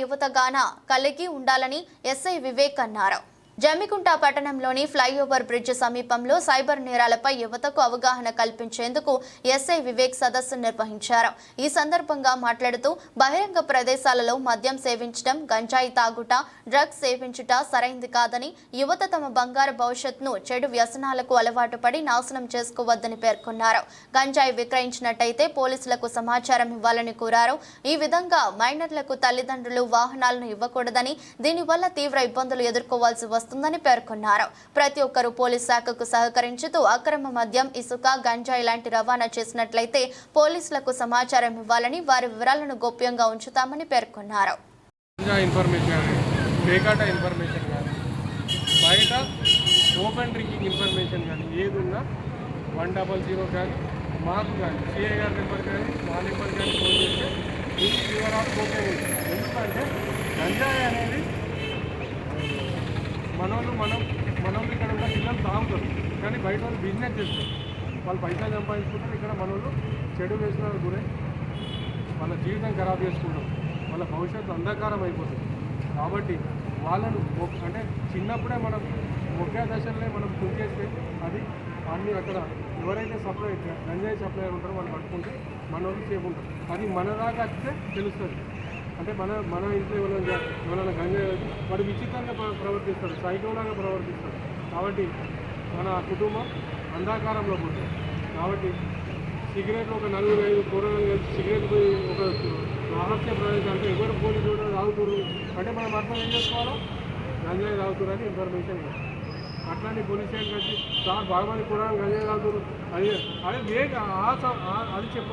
యువతగాన కలిగి ఉండాలని ఎస్ఐ వివేక్ అన్నారు. జమ్మికుంట పట్టణంలోని ఫ్లైఓవర్ బ్రిడ్జ్ సమీపంలో సైబర్ నేరాలపై యువతకు అవగాహన కల్పించేందుకు ఎస్ఐ వివేక్ సదస్సు నిర్వహించారు. ఈ సందర్భంగా మాట్లాడుతూ బహిరంగ ప్రదేశాలలో మద్యం సేవించడం గంజాయి తాగుట డ్రగ్స్ సేవించుట సరైంది కాదని యువత తమ బంగారు భవిష్యత్తును చెడు వ్యసనాలకు అలవాటు పడి నాశనం చేసుకోవద్దని పేర్కొన్నారు. గంజాయి విక్రయించినట్టయితే పోలీసులకు సమాచారం ఇవ్వాలని కోరారు. ఈ విధంగా మైనర్లకు తల్లిదండ్రులు వాహనాలను ఇవ్వకూడదని దీనివల్ల తీవ్ర ఇబ్బందులు ఎదుర్కోవాల్సి వస్తుందని పేర్కొన్నారు. ప్రతి ఒక్కరూ పోలీస్ శాఖకు సహకరించుతూ అక్రమ మద్యం ఇసుక గంజాయి లాంటి రవాణా చేసినట్లయితే పోలీసులకు సమాచారం ఇవ్వాలని వారి వివరాలను గోప్యంగా ఉంచుతామని పేర్కొన్నారు. బయట ఓపెన్ డ్రింకింగ్ ఇన్ఫర్మేషన్ కానీ ఏది ఉన్నా వన్ డబల్ జీరో కానీ మాకు కానీ సిఐ గారి నెంబర్ కానీ మా నెంబర్ కానీ ఫోన్ చేస్తే ఈ వివరాలు ఓకే ఉంటుంది ఎందుకంటే గంజాయి అనేది మనోళ్ళు మనం మనోళ్ళు ఇక్కడ ఉన్న పిల్లలు తాగుతారు. కానీ బయట వాళ్ళు బిజినెస్ చేస్తారు. వాళ్ళు పైసలు సంపాదించుకుంటారు. ఇక్కడ మనోళ్ళు చెడు వేసిన గురై. వాళ్ళ జీవితం ఖరాబ్ చేసుకుంటారు. వాళ్ళ భవిష్యత్తు అంధకారం అయిపోతుంది. కాబట్టి వాళ్ళను అంటే చిన్నప్పుడే మనం ఒకే దశలనే మనం తుంచేస్తే అది అన్ని అక్కడ ఎవరైతే సప్లై గంజాయి సప్లై ఉంటారో వాళ్ళు పట్టుకుంటే మన వాళ్ళు సేఫ్ ఉంటారు. అది మన దాకా వస్తే తెలుస్తుంది. అంటే మన మన ఇంట్లో ఎవరైనా ఎవరైనా గంజాయి వాడు విచిత్రంగా ప్రవర్తిస్తాడు సైకోలాగా ప్రవర్తిస్తాడు. కాబట్టి మన కుటుంబం అంధాకారంలో పోతుంది. కాబట్టి సిగరెట్లు ఒక నలుగురు ఐదు కూరగాయలు కలిసి సిగరెట్ పోయి ఒక రహస్య ప్రదేశం అంటే ఎవరు పోలీసు కూడా తాగుతున్నారు అంటే మనం అర్థం ఏం చేసుకోవాలో? గంజాయి తాగుతున్నారని ఇన్ఫర్మేషన్ అట్లాంటి పోలీస్ స్టేషన్ కలిసి సార్ బాగా మంది కూరగాయలు గంజాయి తాగుతున్నారు అది అదే వేగ ఆ అది చెప్ప